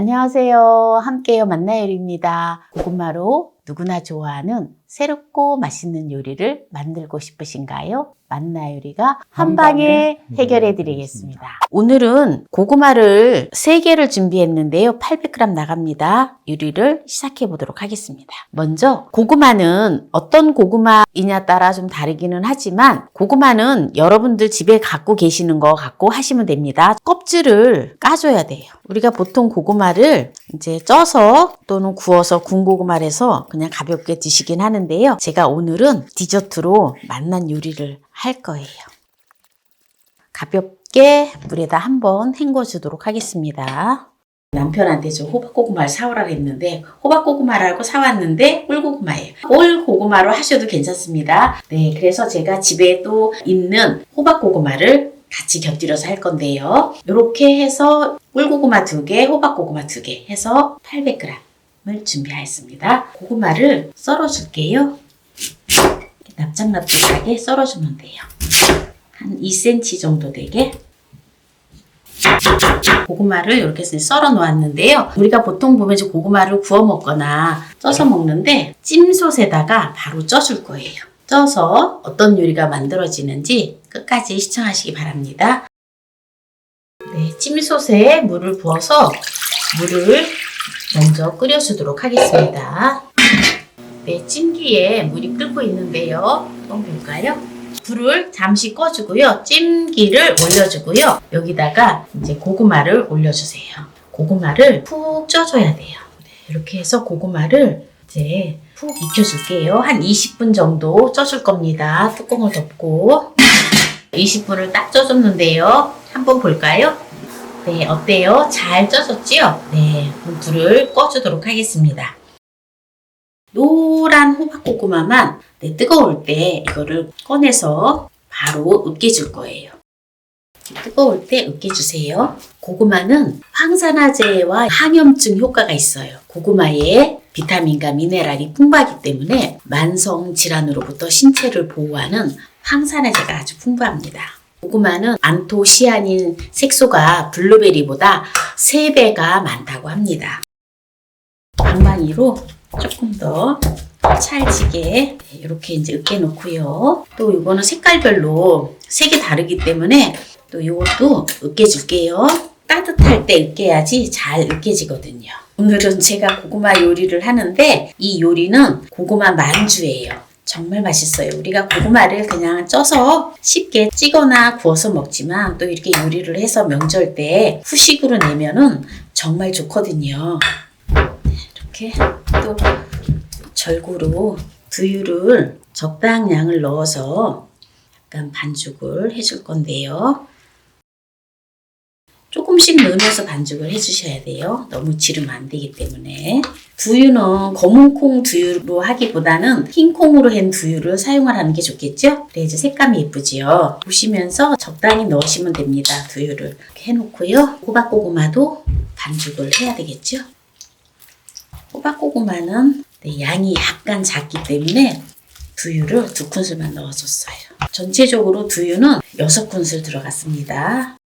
안녕하세요. 함께요 만나요리입니다. 고구마로 누구나 좋아하는 새롭고 맛있는 요리를 만들고 싶으신가요? 만나 요리가 한 방에 해결해 드리겠습니다. 오늘은 고구마를 3개를 준비했는데요. 800g 나갑니다. 요리를 시작해 보도록 하겠습니다. 먼저 고구마는 어떤 고구마이냐 따라 좀 다르기는 하지만 고구마는 여러분들 집에 갖고 계시는 거 갖고 하시면 됩니다. 껍질을 까줘야 돼요. 우리가 보통 고구마를 이제 쪄서 또는 구워서 군고구마를 해서 그냥 가볍게 드시긴 하는데 요. 제가 오늘은 디저트로 맛난 요리를 할 거예요. 가볍게 물에다 한번 헹궈 주도록 하겠습니다. 남편한테 저 호박고구마를 사오라 했는데 호박고구마라고 사왔는데 꿀고구마예요. 꿀고구마로 하셔도 괜찮습니다. 네, 그래서 제가 집에 또 있는 호박고구마를 같이 곁들여서 할 건데요. 이렇게 해서 꿀고구마 2개, 호박고구마 2개 해서 800g 을 준비하였습니다. 고구마를 썰어줄게요. 납작납작하게 썰어주면 돼요. 한 2cm 정도 되게 고구마를 이렇게 썰어 놓았는데요. 우리가 보통 보면 이제 고구마를 구워 먹거나 쪄서 먹는데 찜솥에다가 바로 쪄줄 거예요. 쪄서 어떤 요리가 만들어지는지 끝까지 시청하시기 바랍니다. 네, 찜솥에 물을 부어서 물을 먼저 끓여주도록 하겠습니다. 네, 찜기에 물이 끓고 있는데요. 한번 볼까요? 불을 잠시 꺼주고요. 찜기를 올려주고요. 여기다가 이제 고구마를 올려주세요. 고구마를 푹 쪄줘야 돼요. 네, 이렇게 해서 고구마를 이제 푹 익혀줄게요. 한 20분 정도 쪄줄 겁니다. 뚜껑을 덮고 20분을 딱 쪄줬는데요. 한번 볼까요? 네, 어때요? 잘 쪄졌지요? 네, 그럼 불을 꺼주도록 하겠습니다. 노란 호박고구마만 네, 뜨거울 때 이거를 꺼내서 바로 으깨줄 거예요. 뜨거울 때 으깨주세요. 고구마는 항산화제와 항염증 효과가 있어요. 고구마에 비타민과 미네랄이 풍부하기 때문에 만성 질환으로부터 신체를 보호하는 항산화제가 아주 풍부합니다. 고구마는 안토시아닌 색소가 블루베리보다 3배가 많다고 합니다. 방망이로 조금 더 찰지게 이렇게 이제 으깨 놓고요. 또 이거는 색깔별로 색이 다르기 때문에 또 이것도 으깨 줄게요. 따뜻할 때 으깨야지 잘 으깨지거든요. 오늘은 제가 고구마 요리를 하는데 이 요리는 고구마 만주예요. 정말 맛있어요. 우리가 고구마를 그냥 쪄서 쉽게 찌거나 구워서 먹지만 또 이렇게 요리를 해서 명절 때 후식으로 내면은 정말 좋거든요. 이렇게 또 절구로 두유를 적당량을 넣어서 약간 반죽을 해줄 건데요. 조금씩 넣으면서 반죽을 해주셔야 돼요. 너무 지르면 안 되기 때문에. 두유는 검은 콩 두유로 하기보다는 흰 콩으로 한 두유를 사용을 하는 게 좋겠죠? 그래 이제 색감이 예쁘지요. 보시면서 적당히 넣으시면 됩니다. 두유를 이렇게 해놓고요. 호박고구마도 반죽을 해야 되겠죠? 호박고구마는 네, 양이 약간 작기 때문에 두유를 두 큰술만 넣어줬어요. 전체적으로 두유는 여섯 큰술 들어갔습니다.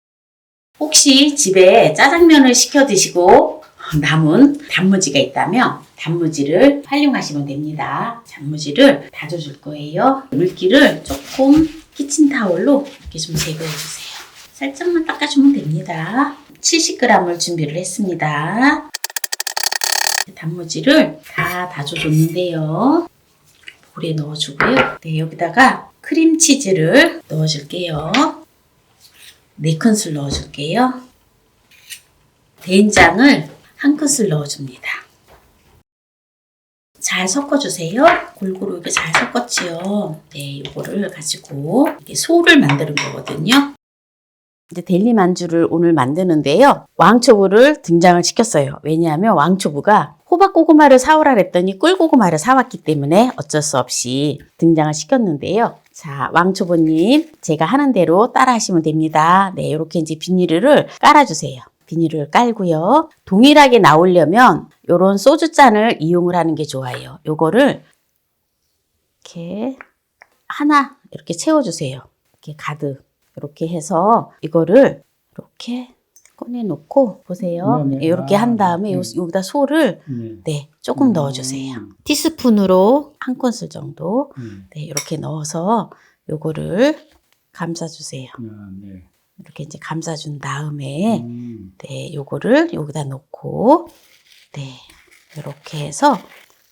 혹시 집에 짜장면을 시켜 드시고 남은 단무지가 있다면 단무지를 활용하시면 됩니다. 단무지를 다져줄 거예요. 물기를 조금 키친타올로 이렇게 좀 제거해 주세요. 살짝만 닦아주면 됩니다. 70g을 준비를 했습니다. 단무지를 다 다져줬는데요. 볼에 넣어주고요. 네, 여기다가 크림치즈를 넣어줄게요. 4큰술 넣어줄게요. 된장을 한 큰술 넣어줍니다. 잘 섞어주세요. 골고루 이렇게 잘 섞었지요. 네, 이거를 가지고 소를 만드는 거거든요. 이제 델리 만주를 오늘 만드는데요. 왕초보를 등장을 시켰어요. 왜냐하면 왕초보가 호박고구마를 사오라 그랬더니 꿀고구마를 사왔기 때문에 어쩔 수 없이 등장을 시켰는데요. 자, 왕초보님, 제가 하는 대로 따라 하시면 됩니다. 네, 이렇게 이제 비닐을 깔아주세요. 비닐을 깔고요. 동일하게 나오려면 이런 소주잔을 이용을 하는 게 좋아요. 요거를 이렇게 하나 이렇게 채워주세요. 이렇게 가득. 이렇게 해서 이거를 이렇게 꺼내놓고 보세요. 네, 네. 이렇게 아, 한 다음에 네. 요, 여기다 소를 네. 네 조금 음. 넣어주세요. 티스푼으로 한 큰술 정도 음. 네 이렇게 넣어서 요거를 감싸주세요. 아, 네. 이렇게 이제 감싸준 다음에 음. 네 요거를 여기다 놓고 네 이렇게 해서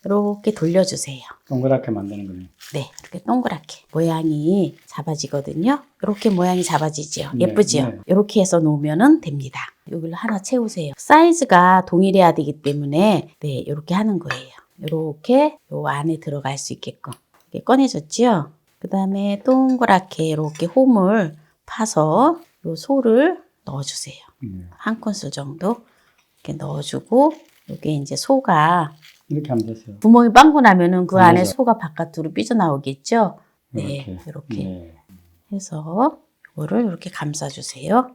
이렇게 돌려주세요. 동그랗게 만드는 거네. 네, 이렇게 동그랗게 모양이 잡아지거든요. 이렇게 모양이 잡아지죠. 네, 예쁘지요? 네. 이렇게 해서 놓으면 됩니다. 여기를 하나 채우세요. 사이즈가 동일해야 되기 때문에 네, 이렇게 하는 거예요. 이렇게 요 안에 들어갈 수 있게끔 이렇게 꺼내졌지요. 그 다음에 동그랗게 이렇게 홈을 파서 요 소를 넣어주세요. 네. 한 큰술 정도 이렇게 넣어주고 이게 이제 소가 이렇게 하면 됐어요. 구멍이 빵꾸 나면은 그안 안에 되죠. 소가 바깥으로 삐져나오겠죠? 네, 이렇게 네. 해서 이거를 이렇게 감싸주세요.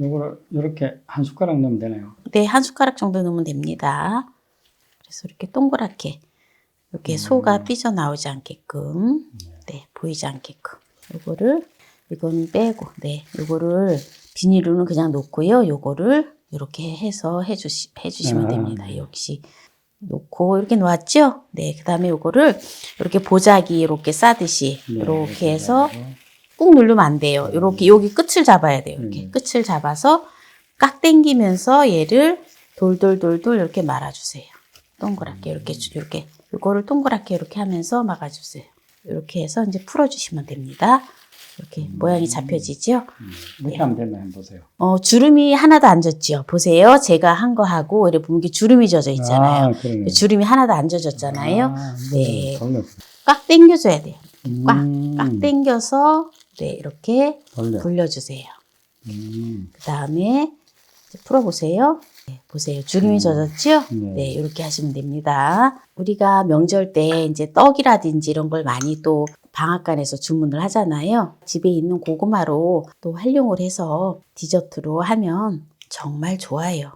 요거를 이렇게 한 숟가락 넣으면 되나요? 네, 한 숟가락 정도 넣으면 됩니다. 그래서 이렇게 동그랗게 이렇게 소가 삐져나오지 않게끔 네, 보이지 않게끔 요거를 이건 빼고 네, 요거를 비닐로는 그냥 놓고요. 요거를 이렇게 해서 해주시, 해주시면 아, 됩니다. 네. 역시 놓고 이렇게 놓았죠? 네, 그 다음에 요거를 이렇게 보자기 이렇게 싸듯이 네, 이렇게 해서 꾹 누르면 안 돼요. 이렇게 여기 끝을 잡아야 돼요. 이렇게 음. 끝을 잡아서 깍 당기면서 얘를 돌돌돌돌 이렇게 말아주세요. 동그랗게 이렇게 주- 이렇게 이거를 동그랗게 이렇게 하면서 막아주세요. 이렇게 해서 이제 풀어주시면 됩니다. 이렇게 모양이 잡혀지죠? 음, 이렇게 하면 됐나 한번 보세요. 어, 주름이 하나도 안 졌죠? 보세요. 제가 한 거 하고 이렇게 보면 이게 주름이 져져 있잖아요. 아, 그러네. 주름이 하나도 안 져졌잖아요. 아, 네. 돌려. 꽉 당겨줘야 돼요. 꽉, 음, 꽉 당겨서 네, 이렇게 돌려. 돌려주세요. 음, 그 다음에 풀어보세요. 네, 보세요. 주름이 음. 젖었죠? 네. 네, 이렇게 하시면 됩니다. 우리가 명절 때 이제 떡이라든지 이런 걸 많이 또 방앗간에서 주문을 하잖아요. 집에 있는 고구마로 또 활용을 해서 디저트로 하면 정말 좋아요.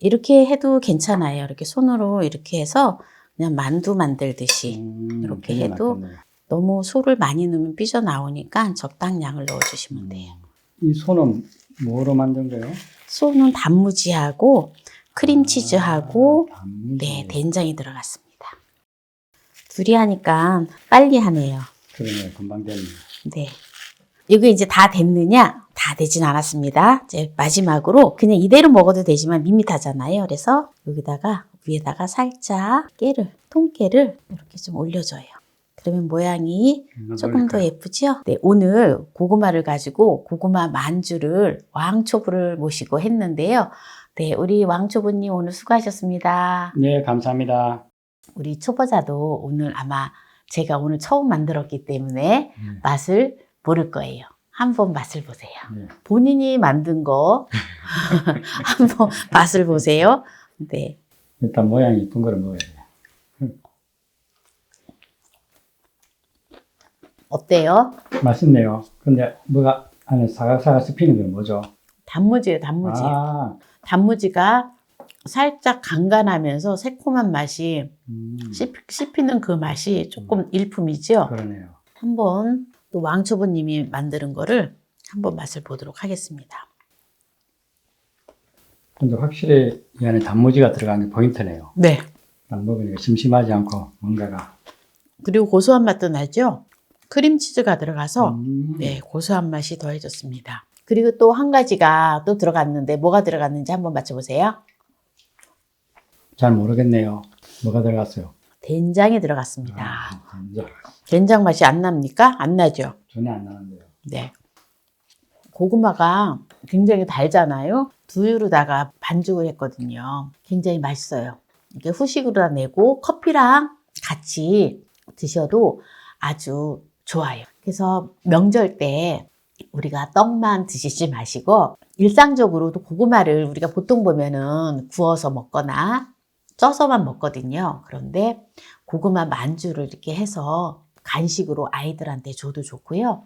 이렇게 해도 괜찮아요. 이렇게 손으로 이렇게 해서 그냥 만두 만들듯이 음, 이렇게 해도 낫겠네요. 너무 소를 많이 넣으면 삐져 나오니까 적당량을 넣어주시면 돼요. 이 손은 뭐로 만든 거예요? 소는 단무지하고 크림치즈하고 아, 단무지. 네 된장이 들어갔습니다. 둘이 하니까 빨리 하네요. 그러네, 금방 됐네. 네. 이게 이제 다 됐느냐? 다 되진 않았습니다. 이제 마지막으로 그냥 이대로 먹어도 되지만 밋밋하잖아요. 그래서 여기다가 위에다가 살짝 깨를, 통깨를 이렇게 좀 올려줘요. 그러면 모양이 조금 더? 예쁘죠? 네, 오늘 고구마를 가지고 고구마 만주를 왕초보를 모시고 했는데요. 네, 우리 왕초보님 오늘 수고하셨습니다. 네, 감사합니다. 우리 초보자도 오늘 아마 제가 오늘 처음 만들었기 때문에 네. 맛을 모를 거예요. 한번 맛을 보세요. 네. 본인이 만든 거 한번 맛을 보세요. 네. 일단 모양이 이쁜 거를 먹어야 돼요. 어때요? 맛있네요. 근데 뭐가 안에 사각사각 씹히는 건 뭐죠? 단무지예요, 단무지. 아, 단무지가 살짝 간간하면서 새콤한 맛이 음, 씹, 씹히는 그 맛이 조금 일품이죠. 그러네요. 한번 또 왕초보님이 만드는 거를 한번 맛을 보도록 하겠습니다. 근데 확실히 이 안에 단무지가 들어가는 게 포인트네요. 네. 딱 먹으니까 심심하지 않고 뭔가가. 그리고 고소한 맛도 나죠. 크림치즈가 들어가서 음, 네 고소한 맛이 더해졌습니다. 그리고 또 한 가지가 또 들어갔는데 뭐가 들어갔는지 한번 맞춰보세요. 잘 모르겠네요. 뭐가 들어갔어요? 된장이 들어갔습니다. 아, 진짜 된장 맛이 안 납니까? 안 나죠. 전혀 안 나는데요. 네. 고구마가 굉장히 달잖아요. 두유로다가 반죽을 했거든요. 굉장히 맛있어요. 이게 후식으로 내고 커피랑 같이 드셔도 아주 좋아요. 그래서 명절 때 우리가 떡만 드시지 마시고 일상적으로도 고구마를 우리가 보통 보면은 구워서 먹거나 쪄서만 먹거든요. 그런데 고구마 만주를 이렇게 해서 간식으로 아이들한테 줘도 좋고요.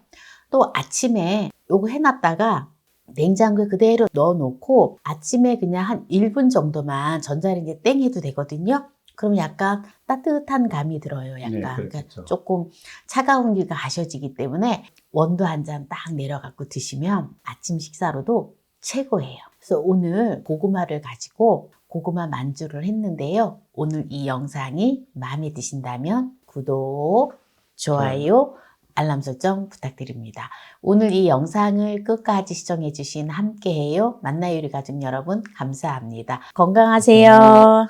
또 아침에 요거 해놨다가 냉장고에 그대로 넣어놓고 아침에 그냥 한 1분 정도만 전자레인지에 땡 해도 되거든요. 그럼 약간 따뜻한 감이 들어요. 약간 네, 그러니까. 조금 차가운 기가 가셔지기 때문에 원두 한 잔 딱 내려갖고 드시면 아침 식사로도 최고예요. 그래서 오늘 고구마를 가지고 고구마 만두를 했는데요. 오늘 이 영상이 마음에 드신다면 구독, 좋아요, 알람 설정 부탁드립니다. 오늘 이 영상을 끝까지 시청해주신 함께해요. 만나요리 가족 여러분 감사합니다. 건강하세요.